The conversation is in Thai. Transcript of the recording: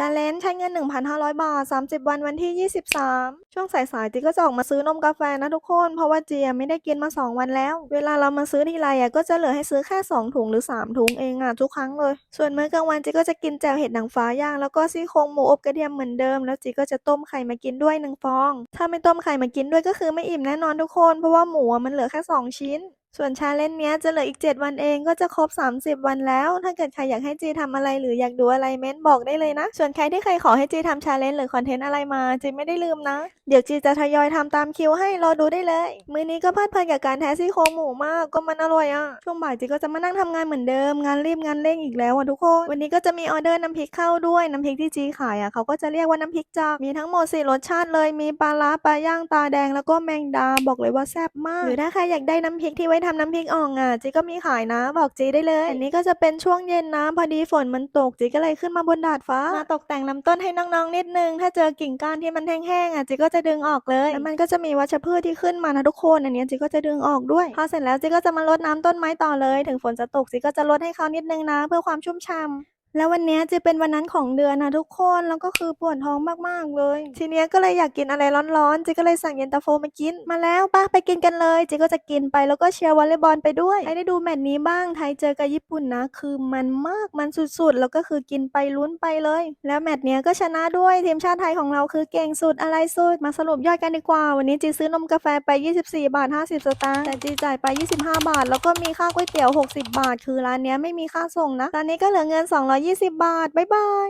ชาเลนจ์ใช้เงิน 1,500 บาท 30 วันวันที่ 23 ช่วงสายๆจีก็จะออกมาซื้อนมกาแฟนะทุกคน เพราะว่าจีอะไม่ได้กินมา 2 วันแล้ว เวลาเรามาซื้อทีไรอะก็จะเหลือให้ซื้อแค่ 2 ถุงหรือ 3 ถุงเองอะทุกครั้งเลย ส่วนมื้อกลางวันจีก็จะกินแจ่วเห็ดหนังฟ้าย่าง แล้วก็ซี่โครงหมูอบกระเทียมเหมือนเดิม แล้วจีก็จะต้มไข่มากินด้วยหนึ่งฟอง ถ้าไม่ต้มไข่มากินด้วยก็คือไม่อิ่มแน่นอนทุกคน เพราะว่าหมูมันเหลือแค่ 2 ชิ้น ส่วนชาเลนจ์เนี้ยจะเหลืออีก 7 วันเองก็จะครบ 30 วันแล้ว ถ้าเกิดใครอยากให้จีทำอะไรหรืออยากดูอะไรเม้นบอกได้เลยนะ ส่วนใครที่เคยขอให้จีทำชาเลนจ์หรือคอนเทนต์อะไรมาจีไม่ได้ลืมนะ เดี๋ยวจีจะทยอยทำตามคิวให้รอดูได้เลย มื้อนี้ก็เพลิดเพลินกับการแทะซี่โครงหมูมากก็มันอร่อยอะ ช่วงบ่ายจีก็จะมานั่งทำงานเหมือนเดิมงานรีบงานเร่งอีกแล้วอะทุกคน วันนี้ก็จะมีออเดอร์น้ำพริกเข้าด้วยน้ำพริกที่จีขายอะเขาก็จะเรียกว่าน้ำพริกจากมีทั้งหมดสี่รสชาติเลยมีปลาร้าปลาย่างตาแดงแล้วก็แมงดาบอกเลยว่าแซ่บมาก หรือถ้าใครอยากได้น้ำพริกที่ไว้ทำน้ำพริกอ่องอะจีก็มีขายนะบอกจีได้เลยอันนี้ก็จะเป็นช่วงเย็นนะพอดีฝนมันตกจีก็เลยขึ้นมาบนดาดฟ้ามาตกแต่งลำต้นให้น้องๆนิดนึงถ้าเจอกิ่งก้านที่มันแห้งๆอะจีก็จะดึงออกเลยแล้วมันก็จะมีวัชพืชที่ขึ้นมานะทุกคนอันนี้จีก็จะดึงออกด้วยพอเสร็จแล้วจีก็จะมารดน้ำต้นไม้ต่อเลย ถึงฝนจะตกจีก็จะรดให้เขานิดนึงนะ เพื่อความชุ่มฉ่า แล้ววันนี้จะเป็นวันนั้นของเดือนนะทุกคนแล้วก็คือปวดท้องมากๆเลย ทีเนี้ยก็เลยอยากกินอะไรร้อนๆจีก็เลยสั่งเย็นตาโฟมากินมาแล้วป้าไปกินกันเลยจีก็จะกินไปแล้วก็เชียร์วอลเลย์บอลไปด้วยให้ได้ดูแมตช์นี้บ้างไทยเจอกับญี่ปุ่นนะ คือมันมากมันสุดๆ แล้วก็คือกินไปลุ้นไปเลย แล้วแมตช์เนี้ยก็ชนะด้วยทีมชาติไทยของเราคือเก่งสุดอะไรสุดมาสรุปยอดกันดีกว่า วันนี้จีซื้อนมกาแฟไป 24 บาท 50 สตางค์แต่จีจ่ายไป 25 บาท แล้วก็มีค่าก๋วยเตี๋ยว 60 บาท คือร้านเนี้ยไม่มีค่าส่งนะตอนนี้ก็เหลือเงิน120 บาท บ๊ายบาย